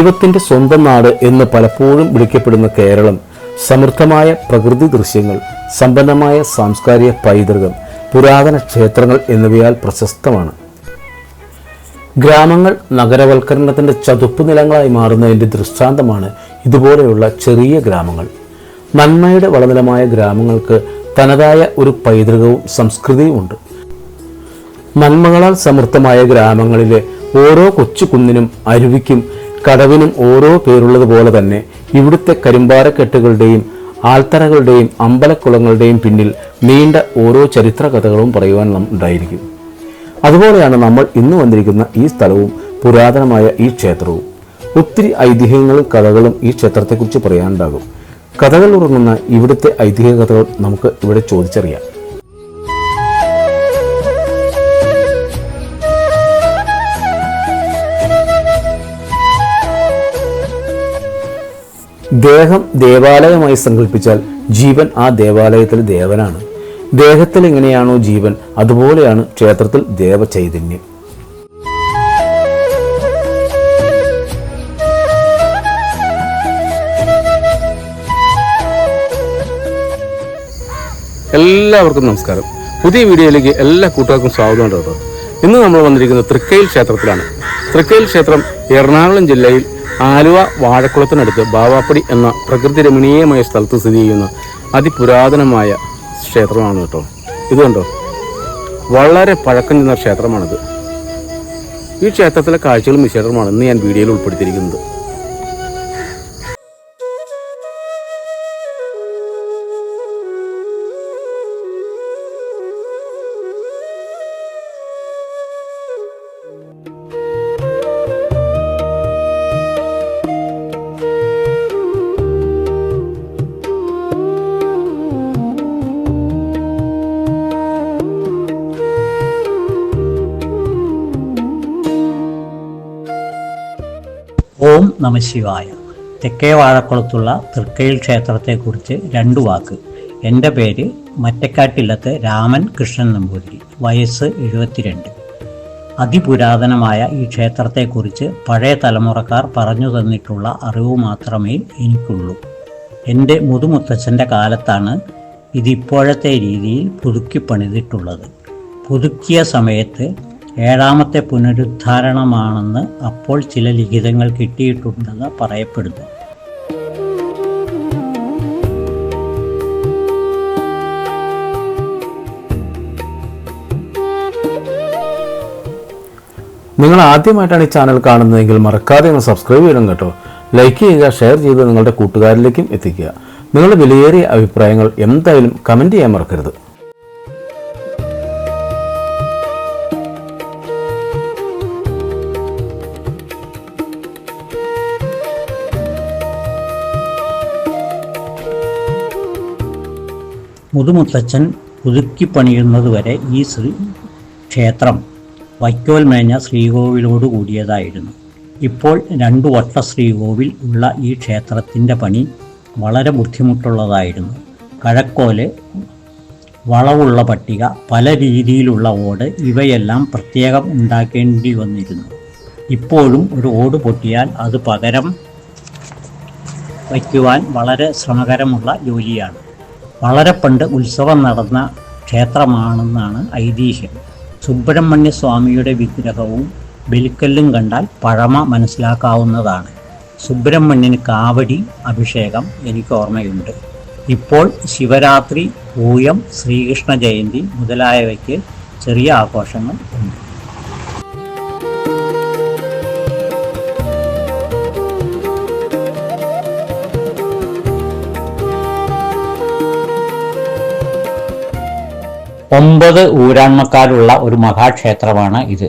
ദൈവത്തിന്റെ സ്വന്തം നാട് എന്ന് പലപ്പോഴും വിളിക്കപ്പെടുന്ന കേരളം സമൃദ്ധമായ പ്രകൃതി ദൃശ്യങ്ങൾ സമ്പന്നമായ സാംസ്കാരിക പൈതൃകം പുരാതന ക്ഷേത്രങ്ങൾ എന്നിവയാൽ പ്രശസ്തമാണ്. ഗ്രാമങ്ങൾ നഗരവൽക്കരണത്തിന്റെ ചതുപ്പ് നിലങ്ങളായി മാറുന്നതിന്റെ ദൃഷ്ടാന്തമാണ് ഇതുപോലെയുള്ള ചെറിയ ഗ്രാമങ്ങൾ. നന്മയുടെ വളനിലമായ ഗ്രാമങ്ങൾക്ക് തനതായ ഒരു പൈതൃകവും സംസ്കൃതിയും ഉണ്ട്. നന്മകളാൽ സമൃദ്ധമായ ഗ്രാമങ്ങളിലെ ഓരോ കൊച്ചു കുന്നിനും അരുവിക്കും കടവിനും ഓരോ പേരുള്ളതുപോലെ തന്നെ ഇവിടുത്തെ കരിമ്പാറക്കെട്ടുകളുടെയും ആൽത്തറകളുടെയും അമ്പലക്കുളങ്ങളുടെയും പിന്നിൽ നീണ്ട ഓരോ ചരിത്ര കഥകളും പറയുവാൻ നാം ഉണ്ടായിരിക്കും. അതുപോലെയാണ് നമ്മൾ ഇന്ന് വന്നിരിക്കുന്ന ഈ സ്ഥലവും പുരാതനമായ ഈ ക്ഷേത്രവും. ഒത്തിരി ഐതിഹ്യങ്ങളും കഥകളും ഈ ക്ഷേത്രത്തെക്കുറിച്ച് പറയാനുണ്ടാകും. കഥകൾ ഉറങ്ങുന്ന ഇവിടുത്തെ ഐതിഹ്യ കഥകൾ നമുക്ക് ഇവിടെ ചോദിച്ചറിയാം. ദേഹം ദേവാലയമായി സങ്കല്പിച്ചാൽ ജീവൻ ആ ദേവാലയത്തിൽ ദേവനാണ്. ദേഹത്തിൽ എങ്ങനെയാണോ ജീവൻ അതുപോലെയാണ് ക്ഷേത്രത്തിൽ ദേവചൈതന്യം. എല്ലാവർക്കും നമസ്കാരം. പുതിയ വീഡിയോയിലേക്ക് എല്ലാ കൂട്ടുകാർക്കും സ്വാഗതം കേട്ടോ. ഇന്ന് നമ്മൾ വന്നിരിക്കുന്നത് തൃക്കയിൽ ക്ഷേത്രത്തിലാണ്. തൃക്കയിൽ ക്ഷേത്രം എറണാകുളം ജില്ലയിൽ ആലുവ വാഴക്കുളത്തിനടുത്ത് ബാവാപ്പടി എന്ന പ്രകൃതി രമണീയമായ സ്ഥലത്ത് സ്ഥിതി ചെയ്യുന്ന അതിപുരാതനമായ ക്ഷേത്രമാണ് കേട്ടോ. ഇതുകൊണ്ടോ കണ്ടോ? വളരെ പഴക്കം ചെന്ന ക്ഷേത്രമാണിത്. ഈ ക്ഷേത്രത്തിലെ കാഴ്ചകളും വിശേഷമാണ് ഇന്ന് ഞാൻ വീഡിയോയിൽ ഉൾപ്പെടുത്തിയിരിക്കുന്നത്. നമശിവായ. തെക്കേ വാഴക്കുളത്തുള്ള തൃക്കയിൽ ക്ഷേത്രത്തെക്കുറിച്ച് രണ്ടു വാക്ക്. എന്റെ പേര് മറ്റക്കാട്ടില്ലത്ത് രാമൻ കൃഷ്ണൻ നമ്പൂതിരി വയസ്സ് എഴുപത്തിരണ്ട്. അതിപുരാതനമായ ഈ ക്ഷേത്രത്തെക്കുറിച്ച് പഴയ തലമുറക്കാർ പറഞ്ഞു തന്നിട്ടുള്ള അറിവ് മാത്രമേ എനിക്കുള്ളൂ. എന്റെ മുതുമുത്തച്ഛന്റെ കാലത്താണ് ഇതിപ്പോഴത്തെ രീതിയിൽ പുതുക്കി പണിതിട്ടുള്ളത്. പുതുക്കിയ സമയത്ത് ഏഴാമത്തെ പുനരുദ്ധാരണമാണെന്ന് അപ്പോൾ ചില ലിഖിതങ്ങൾ കിട്ടിയിട്ടുണ്ടെന്ന് പറയപ്പെടുന്നു. നിങ്ങൾ ആദ്യമായിട്ടാണ് ഈ ചാനൽ കാണുന്നതെങ്കിൽ മറക്കാതെ ഒന്ന് സബ്സ്ക്രൈബ് ചെയ്യണം കേട്ടോ. ലൈക്ക് ചെയ്യുക ഷെയർ ചെയ്ത് നിങ്ങളുടെ കൂട്ടുകാരിലേക്കും എത്തിക്കുക. നിങ്ങളുടെ വിലയേറിയ അഭിപ്രായങ്ങൾ എന്തായാലും കമന്റ് ചെയ്യാൻ മറക്കരുത്. മുതുമുത്തച്ഛൻ പുതുക്കി പണിയുന്നതുവരെ ഈ ശ്രീ ക്ഷേത്രം വൈക്കോൽ മേഞ്ഞ ശ്രീകോവിലോട് കൂടിയതായിരുന്നു. ഇപ്പോൾ രണ്ടു വട്ട ശ്രീകോവിൽ ഉള്ള ഈ ക്ഷേത്രത്തിന്റെ പണി വളരെ ബുദ്ധിമുട്ടുള്ളതായിരുന്നു. കഴക്കോൽ വളവുള്ള പട്ടിക പല രീതിയിലുള്ള ഓട് ഇവയെല്ലാം പ്രത്യേകം ഉണ്ടാക്കേണ്ടി വന്നിരുന്നു. ഇപ്പോഴും ഒരു ഓട് പൊട്ടിയാൽ അത് പകരം വയ്ക്കുവാൻ വളരെ ശ്രമകരമുള്ള ജോലിയാണ്. വളരെ പണ്ട് ഉത്സവം നടന്ന ക്ഷേത്രമാണെന്നാണ് ഐതിഹ്യം. സുബ്രഹ്മണ്യ സ്വാമിയുടെ വിഗ്രഹവും ബലിക്കല്ലും കണ്ടാൽ പഴമ മനസ്സിലാക്കാവുന്നതാണ്. സുബ്രഹ്മണ്യന് കാവടി അഭിഷേകം എനിക്ക് ഓർമ്മയുണ്ട്. ഇപ്പോൾ ശിവരാത്രി പൂയം ശ്രീകൃഷ്ണ ജയന്തി മുതലായവയ്ക്ക് ചെറിയ ആഘോഷങ്ങൾ ഉണ്ട്. ഒമ്പത് ഊരാൺമക്കാരുള്ള ഒരു മഹാക്ഷേത്രമാണ് ഇത്.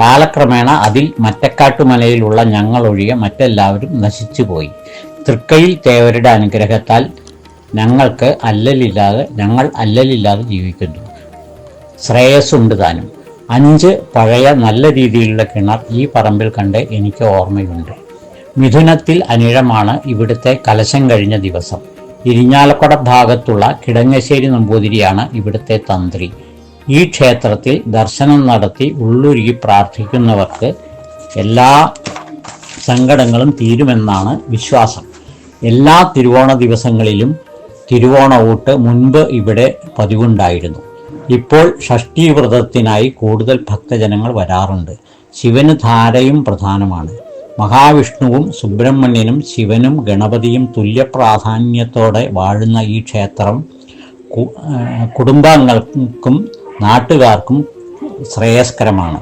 കാലക്രമേണ അതിൽ മറ്റക്കാട്ടുമലയിലുള്ള ഞങ്ങളൊഴികെ മറ്റെല്ലാവരും നശിച്ചുപോയി. തൃക്കയിൽ തേവരുടെ അനുഗ്രഹത്താൽ ഞങ്ങൾക്ക് അല്ലലില്ലാതെ ഞങ്ങൾ അല്ലലില്ലാതെ ജീവിക്കുന്നു. ശ്രേയസ്സുണ്ട് താനും. അഞ്ച് പഴയ നല്ല രീതിയിലുള്ള കിണർ ഈ പറമ്പിൽ കണ്ട് എനിക്ക് ഓർമ്മയുണ്ട്. മിഥുനത്തിൽ അനിഴമാണ് ഇവിടുത്തെ കലശം കഴിഞ്ഞ ദിവസം. ഇരിഞ്ഞാലക്കുട ഭാഗത്തുള്ള കിടങ്ങശ്ശേരി നമ്പൂതിരിയാണ് ഇവിടുത്തെ തന്ത്രി. ഈ ക്ഷേത്രത്തിൽ ദർശനം നടത്തി ഉള്ളുരുകി പ്രാർത്ഥിക്കുന്നവർക്ക് എല്ലാ സങ്കടങ്ങളും തീരുമെന്നാണ് വിശ്വാസം. എല്ലാ തിരുവോണ ദിവസങ്ങളിലും തിരുവോണ ഊട്ട് മുൻപ് ഇവിടെ പതിവുണ്ടായിരുന്നു. ഇപ്പോൾ ഷഷ്ടി വ്രതത്തിനായി കൂടുതൽ ഭക്തജനങ്ങൾ വരാറുണ്ട്. ശിവന് ധാരയും പ്രധാനമാണ്. മഹാവിഷ്ണുവും സുബ്രഹ്മണ്യനും ശിവനും ഗണപതിയും തുല്യ പ്രാധാന്യത്തോടെ വാഴുന്ന ഈ ക്ഷേത്രം കുടുംബാംഗങ്ങൾക്കും നാട്ടുകാർക്കും ശ്രേയസ്കരമാണ്.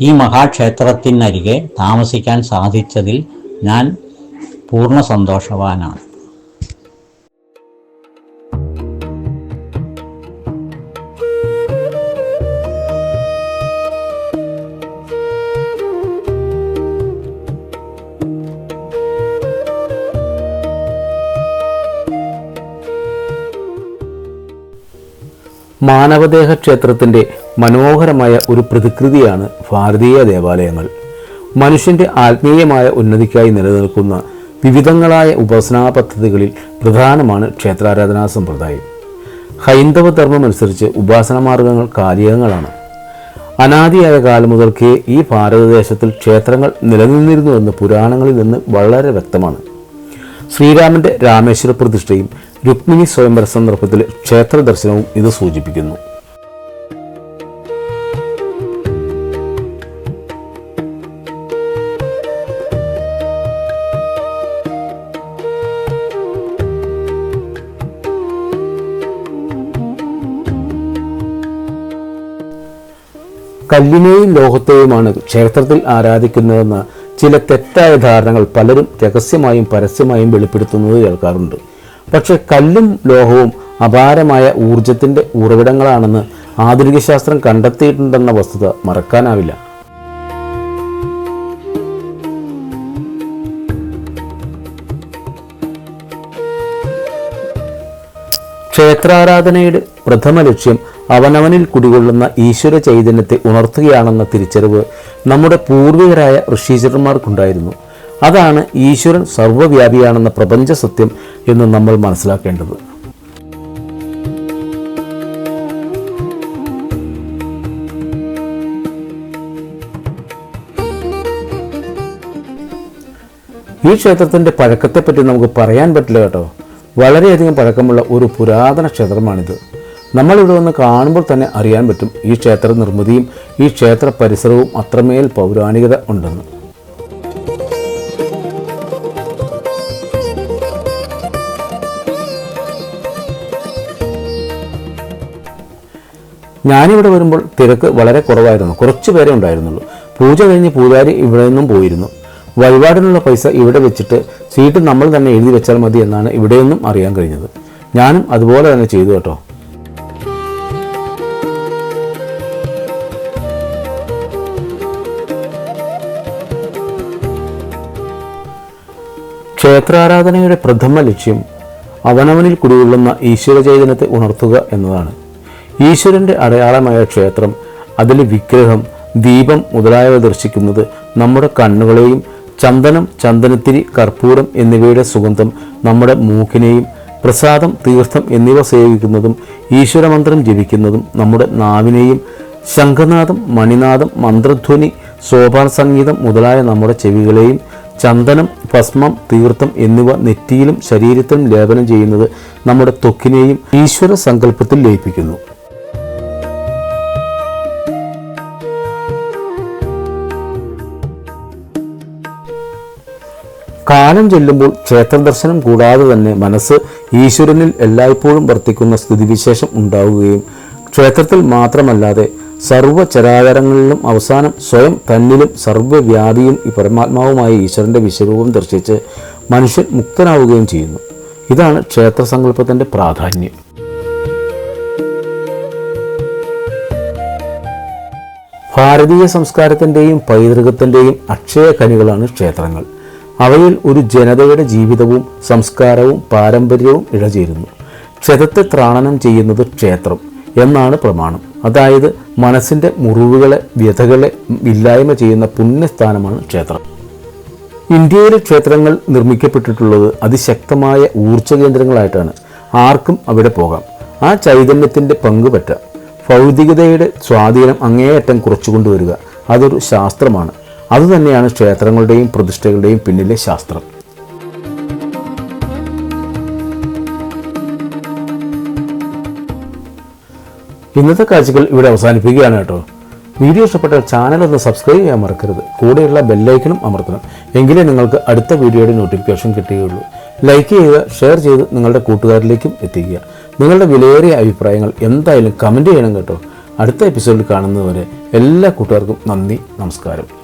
ഈ മഹാക്ഷേത്രത്തിനരികെ താമസിക്കാൻ സാധിച്ചതിൽ ഞാൻ പൂർണ സന്തോഷവാനാണ്. മാനവദേഹ ക്ഷേത്രത്തിന്റെ മനോഹരമായ ഒരു പ്രതികൃതിയാണ് ഭാരതീയ ദേവാലയങ്ങൾ. മനുഷ്യന്റെ ആത്മീയമായ ഉന്നതിക്കായി നിലനിൽക്കുന്ന വിവിധങ്ങളായ ഉപാസനാ പദ്ധതികളിൽ പ്രധാനമാണ് ക്ഷേത്രാരാധനാ സമ്പ്രദായം. ഹൈന്ദവ ധർമ്മമനുസരിച്ച് ഉപാസന മാർഗങ്ങൾ കാലികങ്ങളാണ് അനാദിയായ കാലം മുതൽക്കേ ഈ ഭാരതദേശത്തിൽ ക്ഷേത്രങ്ങൾ നിലനിന്നിരുന്നുവെന്ന് പുരാണങ്ങളിൽ നിന്ന് വളരെ വ്യക്തമാണ്. ശ്രീരാമന്റെ രാമേശ്വര പ്രതിഷ്ഠയും രുക്മിണി സ്വയംവര സന്ദർഭത്തിൽ ക്ഷേത്ര ദർശനവും ഇത് സൂചിപ്പിക്കുന്നു. കല്ലിനെയും ലോഹത്തെയുമാണ് ക്ഷേത്രത്തിൽ ആരാധിക്കുന്നതെന്ന ചില തെറ്റായ ധാരണകൾ പലരും രഹസ്യമായും പരസ്യമായും വെളിപ്പെടുത്തുന്നത് കേൾക്കാറുണ്ട്. പക്ഷെ കല്ലും ലോഹവും അപാരമായ ഊർജത്തിന്റെ ഉറവിടങ്ങളാണെന്ന് ആധുനിക ശാസ്ത്രം കണ്ടെത്തിയിട്ടുണ്ടെന്ന വസ്തുത മറക്കാനാവില്ല. ക്ഷേത്രാരാധനയുടെ പ്രഥമ ലക്ഷ്യം അവനവനിൽ കുടികൊള്ളുന്ന ഈശ്വര ചൈതന്യത്തെ ഉണർത്തുകയാണെന്ന തിരിച്ചറിവ് നമ്മുടെ പൂർവികരായ ഋഷീശ്വരന്മാർക്കുണ്ടായിരുന്നു. അതാണ് ഈശ്വരൻ സർവവ്യാപിയാണെന്ന പ്രപഞ്ച സത്യം എന്ന് നമ്മൾ മനസ്സിലാക്കേണ്ടത്. ഈ ക്ഷേത്രത്തിന്റെ പഴക്കത്തെപ്പറ്റി നമുക്ക് പറയാൻ പറ്റില്ല കേട്ടോ. വളരെയധികം പഴക്കമുള്ള ഒരു പുരാതന ക്ഷേത്രമാണിത്. നമ്മളിവിടെ വന്ന് കാണുമ്പോൾ തന്നെ അറിയാൻ പറ്റും ഈ ക്ഷേത്ര നിർമ്മിതിയും ഈ ക്ഷേത്ര പരിസരവും അത്രമേൽ പൗരാണികത ഉണ്ടെന്ന്. ഞാനിവിടെ വരുമ്പോൾ തിരക്ക് വളരെ കുറവായിരുന്നു. കുറച്ച് പേരെ ഉണ്ടായിരുന്നുള്ളൂ. പൂജ കഴിഞ്ഞ് പൂജാരി ഇവിടെ നിന്നും പോയിരുന്നു. വഴിപാടിനുള്ള പൈസ ഇവിടെ വെച്ചിട്ട് സീറ്റ് നമ്മൾ തന്നെ എഴുതി വെച്ചാൽ മതി എന്നാണ് ഇവിടെ നിന്നും അറിയാൻ കഴിഞ്ഞത്. ഞാനും അതുപോലെ തന്നെ ചെയ്തു കേട്ടോ. ക്ഷേത്രാരാധനയുടെ പ്രഥമ ലക്ഷ്യം അവനവനിൽ കുടികൊള്ളുന്ന ഈശ്വര ചൈതന്യത്തെ ഉണർത്തുക എന്നതാണ്. ഈശ്വരന്റെ അടയാളമായ ക്ഷേത്രം അതിലെ വിഗ്രഹം ദീപം മുതലായവ ദർശിക്കുന്നത് നമ്മുടെ കണ്ണുകളെയും ചന്ദനം ചന്ദനത്തിരി കർപ്പൂരം എന്നിവയുടെ സുഗന്ധം നമ്മുടെ മൂക്കിനെയും പ്രസാദം തീർത്ഥം എന്നിവ സേവിക്കുന്നതും ഈശ്വരമന്ത്രം ജപിക്കുന്നതും നമ്മുടെ നാവിനെയും ശംഖനാഥം മണിനാഥം മന്ത്രധ്വനി സോപാന സംഗീതം മുതലായ നമ്മുടെ ചെവികളെയും ചന്ദനം ഭസ്മം തീർത്ഥം എന്നിവ നെറ്റിയിലും ശരീരത്തിലും ലേപനം ചെയ്യുന്നത് നമ്മുടെ ത്വക്കിനെയും ഈശ്വര സങ്കല്പത്തിൽ ലയിപ്പിക്കുന്നു. കാലം ചെല്ലുമ്പോൾ ക്ഷേത്രദർശനം കൂടാതെ തന്നെ മനസ്സ് ഈശ്വരനിൽ എല്ലായ്പ്പോഴും വർത്തിക്കുന്ന സ്ഥിതിവിശേഷം ഉണ്ടാവുകയും ക്ഷേത്രത്തിൽ മാത്രമല്ലാതെ സർവ ചരാചരങ്ങളിലും അവസാനം സ്വയം തന്നിലും സർവവ്യാപിയും ഈ പരമാത്മാവുമായ ഈശ്വരന്റെ വിശ്വരൂപം ദർശിച്ച് മനുഷ്യൻ മുക്തനാവുകയും ചെയ്യുന്നു. ഇതാണ് ക്ഷേത്ര സങ്കല്പത്തിന്റെ പ്രാധാന്യം. ഭാരതീയ സംസ്കാരത്തിന്റെയും പൈതൃകത്തിന്റെയും അക്ഷയ കനികളാണ് ക്ഷേത്രങ്ങൾ. അവയിൽ ഒരു ജനതയുടെ ജീവിതവും സംസ്കാരവും പാരമ്പര്യവും ഇഴചേരുന്നു. ക്ഷതത്തെ ത്രാണനം ചെയ്യുന്നത് ക്ഷേത്രം എന്നാണ് പ്രമാണം. അതായത് മനസ്സിന്റെ മുറിവുകളെ വ്യഥകളെ ഇല്ലായ്മ ചെയ്യുന്ന പുണ്യസ്ഥാനമാണ് ക്ഷേത്രം. ഇന്ത്യയിലെ ക്ഷേത്രങ്ങൾ നിർമ്മിക്കപ്പെട്ടിട്ടുള്ളത് അതിശക്തമായ ഊർജ കേന്ദ്രങ്ങളായിട്ടാണ്. ആർക്കും അവിടെ പോകാം. ആ ചൈതന്യത്തിന്റെ പങ്ക് പറ്റാം ഭൗതികതയുടെ സ്വാധീനം അങ്ങേയറ്റം കുറച്ചുകൊണ്ടുവരിക അതൊരു ശാസ്ത്രമാണ്. അതുതന്നെയാണ് ക്ഷേത്രങ്ങളുടെയും പ്രതിഷ്ഠകളുടെയും പിന്നിലെ ശാസ്ത്രം. ഇന്നത്തെ കാഴ്ചകൾ ഇവിടെ അവസാനിപ്പിക്കുകയാണ് കേട്ടോ. വീഡിയോ ഇഷ്ടപ്പെട്ടാൽ ചാനൽ ഒന്ന് സബ്സ്ക്രൈബ് ചെയ്യാൻ മറക്കരുത്. കൂടെയുള്ള ബെല്ലൈക്കനും അമർത്തണം. എങ്കിലേ നിങ്ങൾക്ക് അടുത്ത വീഡിയോയുടെ നോട്ടിഫിക്കേഷൻ കിട്ടുകയുള്ളൂ. ലൈക്ക് ചെയ്യുക ഷെയർ ചെയ്ത് നിങ്ങളുടെ കൂട്ടുകാരിലേക്കും എത്തിക്കുക. നിങ്ങളുടെ വിലയേറിയ അഭിപ്രായങ്ങൾ എന്തായാലും കമന്റ് ചെയ്യണം കേട്ടോ. അടുത്ത എപ്പിസോഡിൽ കാണുന്നതുവരെ എല്ലാ കൂട്ടുകാർക്കും നന്ദി നമസ്കാരം.